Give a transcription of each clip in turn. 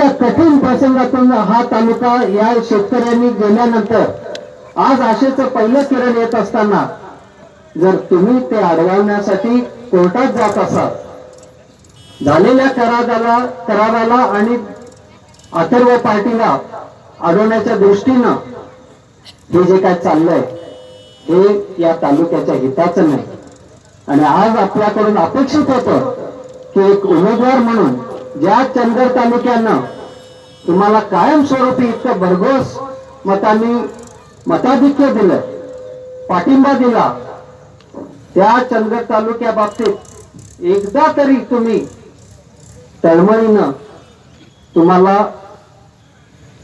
इतक्या कठीण प्रसंगातून हा तालुका या शेतकऱ्यांनी गेल्यानंतर आज आशेचं पहिलं किरण येत असताना जर तुम्ही ते अडवण्यासाठी कोर्टात जात असाल झालेल्या कराराला कराराला आणि अथर्व पार्टीला अडवण्याच्या दृष्टीनं हे जे काय चाललंय हे या तालुक्याच्या हिताचं नाही. आणि आज आपल्याकडून अपेक्षित होतं की एक उमेदवार म्हणून ज्या चंदर तालुक्यानं तुम्हाला कायमस्वरूपी इतकं भरघोस मतांनी मताधिक्य दिलं पाठिंबा दिला. त्या चंदगड तालुक्या बाबतीत एकदा तरी तुम्ही तळमळीनं तुम्हाला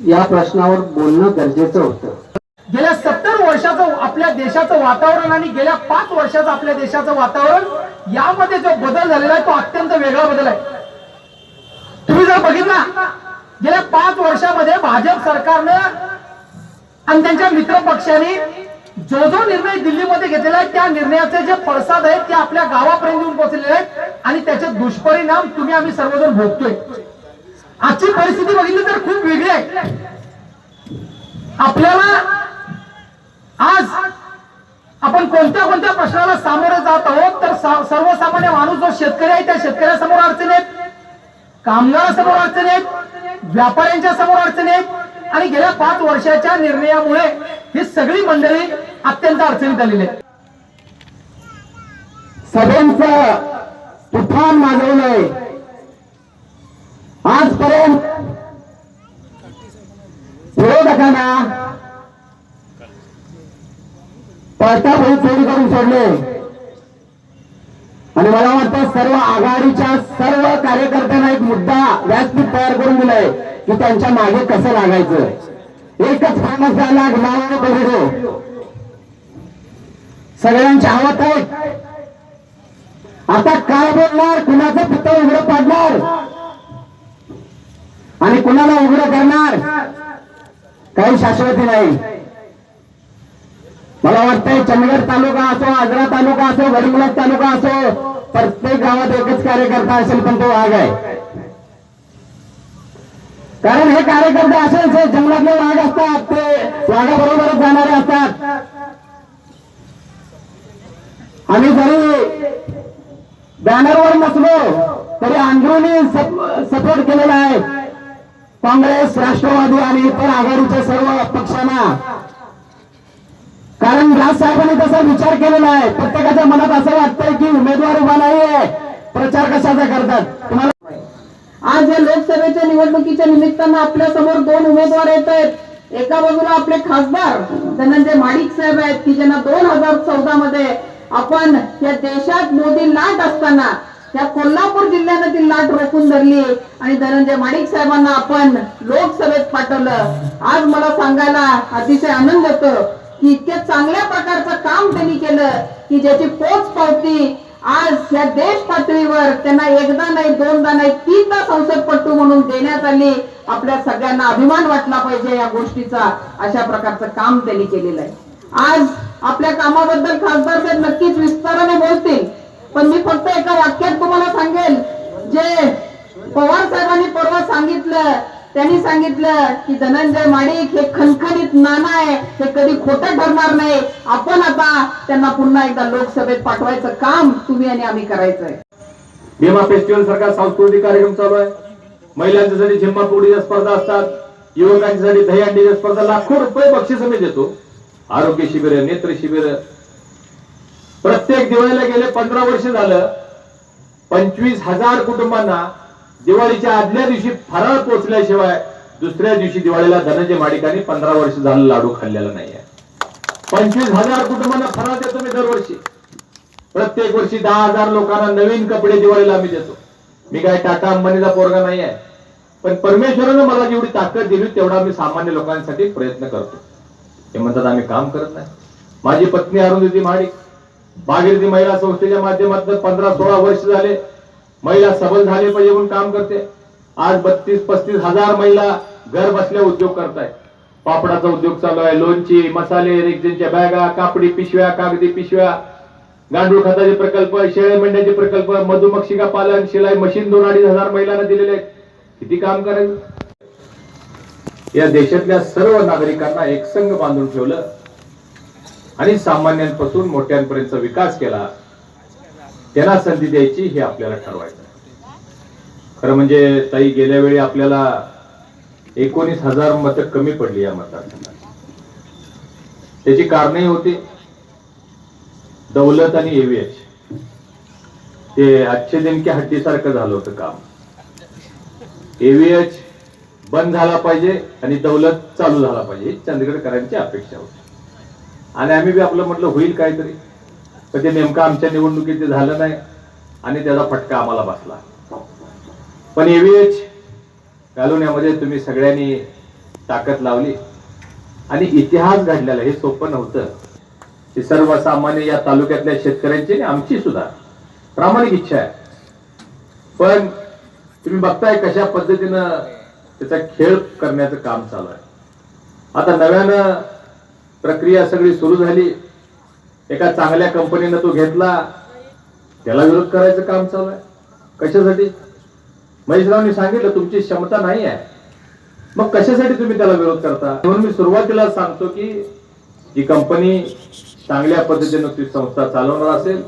या प्रश्नावर बोलणं गरजेचं होतं. गेल्या सत्तर वर्षाचं आपल्या देशाचं वातावरण आणि गेल्या पाच वर्षाचं आपल्या देशाचं वातावरण यामध्ये जो बदल झालेला आहे तो अत्यंत वेगळा बदल आहे. तुम्ही बघितला. गेल्या पाच वर्षामध्ये भाजप सरकारनं आणि त्यांच्या मित्र पक्षाने जो जो निर्णय दिल्लीमध्ये घेतलेला आहे त्या निर्णयाचे जे पडसाद आहेत ते आपल्या गावापर्यंत येऊन पोहोचलेले आहेत आणि त्याचे दुष्परिणाम तुम्ही आम्ही सर्वजण भोगतोय. आजची परिस्थिती बघितली तर खूप वेगळी आहे. आपल्याला आज आपण कोणत्या कोणत्या प्रश्नाला सामोरे जात आहोत तर सर्वसामान्य माणूस जो शेतकरी आहे त्या शेतकऱ्यासमोर अडचणी आहेत कामगारासमोर अडचणी आहेत व्यापाऱ्यांच्या समोर अडचणी आहेत आणि गेल्या पाच वर्षाच्या निर्णयामुळे ही सगळी मंडळी अत्यंत अडचणीत आलेली आहे सगळ्यांचं तुफान माजवलंय आजपर्यंत विरोधकांना पळताफळी चोरी करून सोडले. आणि मला वाटतं सर्व आघाडीच्या सर्व कार्यकर्त्यांना एक मुद्दा व्यासपीठ तयार करून दिलाय की त्यांच्या मागे कसं लागायचं. एकच फेमस झाला नावाने बघितो सगळ्यांच्या आवत आहेत आता काय बोलणार? कुणाचं पुतळ उघडं पाडणार? आणि कुणाला उघडं करणार? काही शाश्वती नाही. मला वाटतंय चंदगड तालुका असो आग्रा तालुका असो गडमुलक तालुका असो प्रत्येक गावात एकच कार्यकर्ता असेल पण तो वाघ आहे. कारण हे कार्यकर्ते असेल जे जंगलातले वाघ असतात ते वाघाबरोबरच जाणारे असतात. आम्ही जरी बॅनरवर नसलो तरी अंदरुनी सपोर्ट केलेला आहे. काँग्रेस राष्ट्रवादी आणि इतर आघाडीच्या सर्व पक्षांना. कारण राज साहेबांनी तसा विचार केलेला आहे. प्रत्येकाच्या मनात असं वाटतंय की उमेदवार उभा नाहीये. प्रचार कशाचा करतात? तुम्हाला आज या लोकसभेच्या निवडणुकीच्या निमित्तानं आपल्यासमोर दोन उमेदवार येत आहेत. एका बाजूला आपले खासदार धनंजय माडिक साहेब आहेत की ज्यांना दोन हजार चौदा मध्ये आपण या देशात मोदी लाट असताना या कोल्हापूर जिल्ह्यानं ती लाट रोखून धरली. आणि धनंजय माडिक साहेबांना आपण लोकसभेत पाठवलं. आज मला सांगायला अतिशय आनंद होतो. की इतक्या चांगल्या प्रकारचं काम त्यांनी केलं की ज्याची पोच पावती आज या देश पातळीवर त्यांना एकदा नाही दोनदा नाही तीनदा संसदपट्टू म्हणून देण्यात आली. आपल्या सगळ्यांना अभिमान वाटला पाहिजे या गोष्टीचा. अशा प्रकारचं काम त्यांनी केलेलं आहे. आज आपल्या कामाबद्दल खासदार साहेब नक्कीच विस्ताराने बोलतील. पण मी फक्त एका वाक्यात तुम्हाला सांगेल जे पवार साहेबांनी परवा सांगितलं त्यांनी सांगितलं की धनंजय माडिक हे खणखणीत नाना आहे. हे कधी खोटं ठरणार नाही. आपण आता त्यांना पुन्हा एकदा लोकसभेत पाठवायचं काम तुम्ही आणि आम्ही करायचंय. भीमा फेस्टिवल सारखा सांस्कृतिक कार्यक्रम चालू आहे. महिलांच्यासाठी झिम्मा स्पर्धा असतात. युवकांच्यासाठी दहीहंडीच्या स्पर्धा. लाखो रुपये बक्षीस आम्ही देतो. आरोग्य शिबिर नेत्र शिबिर प्रत्येक दिवाळीला गेले पंधरा वर्ष झालं. पंचवीस हजार कुटुंबांना दिवाळीच्या आदल्या दिवशी फराळ पोचल्याशिवाय दुसऱ्या दिवशी दिवाळीला धनंजय माडिकांनी पंधरा वर्ष झालं लाडू खाल्लेला नाहीये. पंचवीस हजार कुटुंबांना फराळ देतो मी दरवर्षी. प्रत्येक वर्षी दहा हजार लोकांना नवीन कपडे दिवाळीला आम्ही देतो. मी काय टाटा अंबानीचा पोरगा नाही आहे पण परमेश्वरानं मला जेवढी ताकद दिली तेवढा मी सामान्य लोकांसाठी प्रयत्न करतो. ते म्हणतात आम्ही काम करत नाही. माझी पत्नी अरुंधती महाडिक भागीरथी महिला संस्थेच्या माध्यमातून पंधरा सोळा वर्ष झाले. महिला सबल झाले पाहिजे म्हणून काम करते. आज बत्तीस पस्तीस हजार महिला घर बसल्या उद्योग करतायत. पापडाचा उद्योग चालू आहे. लोणची मसाले रेक्झिनच्या बॅगा कापडी पिशव्या कागदी पिशव्या गांडूळ खताचे प्रकल्प शेळे मेंढ्याचे प्रकल्प मधुमक्षिका पालन शिलाई मशीन दोन अडीच हजार महिलांना दिलेले आहेत. किती काम करायचं या देशातल्या सर्व नागरिकांना एकसंघ बांधून ठेवलं आणि सामान्यांपासून मोठ्यांपर्यंतचा विकास केला. त्याला संधी द्यायची हे आपल्याला ठरवायचं खरं म्हणजे ताई गेल्या वेळी आपल्याला एकोणीस हजार मतं कमी पडली या मतदारसंघात. त्याची कारणही होती. दौलत आणि एव्हीएच ते आजचे नेमके हट्टीसारखं झालं होतं काम. एव्हीएच बंद झाला पाहिजे आणि दौलत चालू झाला पाहिजे चंदगडकरांची अपेक्षा होती. आणि आम्ही बी आपलं म्हटलं होईल काहीतरी. पण ते नेमकं आमच्या निवडणुकीत ते झालं नाही आणि त्याचा फटका आम्हाला बसला. पण एव्हीएच घालवण्यामध्ये तुम्ही सगळ्यांनी ताकद लावली. आणि इतिहास घडलेला हे सोपं नव्हतं. की सर्वसामान्य या तालुक्यातल्या शेतकऱ्यांची आणि आमची सुद्धा प्रामाणिक इच्छा आहे. पण तुम्ही बघताय कशा पद्धतीनं त्याचा खेळ करण्याचं काम चालू आहे. आता नव्यानं प्रक्रिया सगळी सुरू झाली. एका चांगल्या कंपनीनं तो घेतला त्याला विरोध करायचं काम चालू आहे. कशासाठी? महेशरावनी सांगितलं तुमची क्षमता नाही आहे. मग कशासाठी तुम्ही त्याला विरोध करता? म्हणून मी सुरुवातीला सांगतो की जी कंपनी चांगल्या पद्धतीनं ती संस्था चालवणार असेल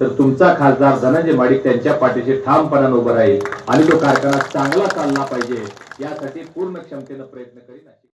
तर तुमचा खासदार धनंजय माडिक त्यांच्या पाठीशी ठामपणानं उभं राहील आणि तो कारखाना चांगला चालला पाहिजे यासाठी पूर्ण क्षमतेनं प्रयत्न करीन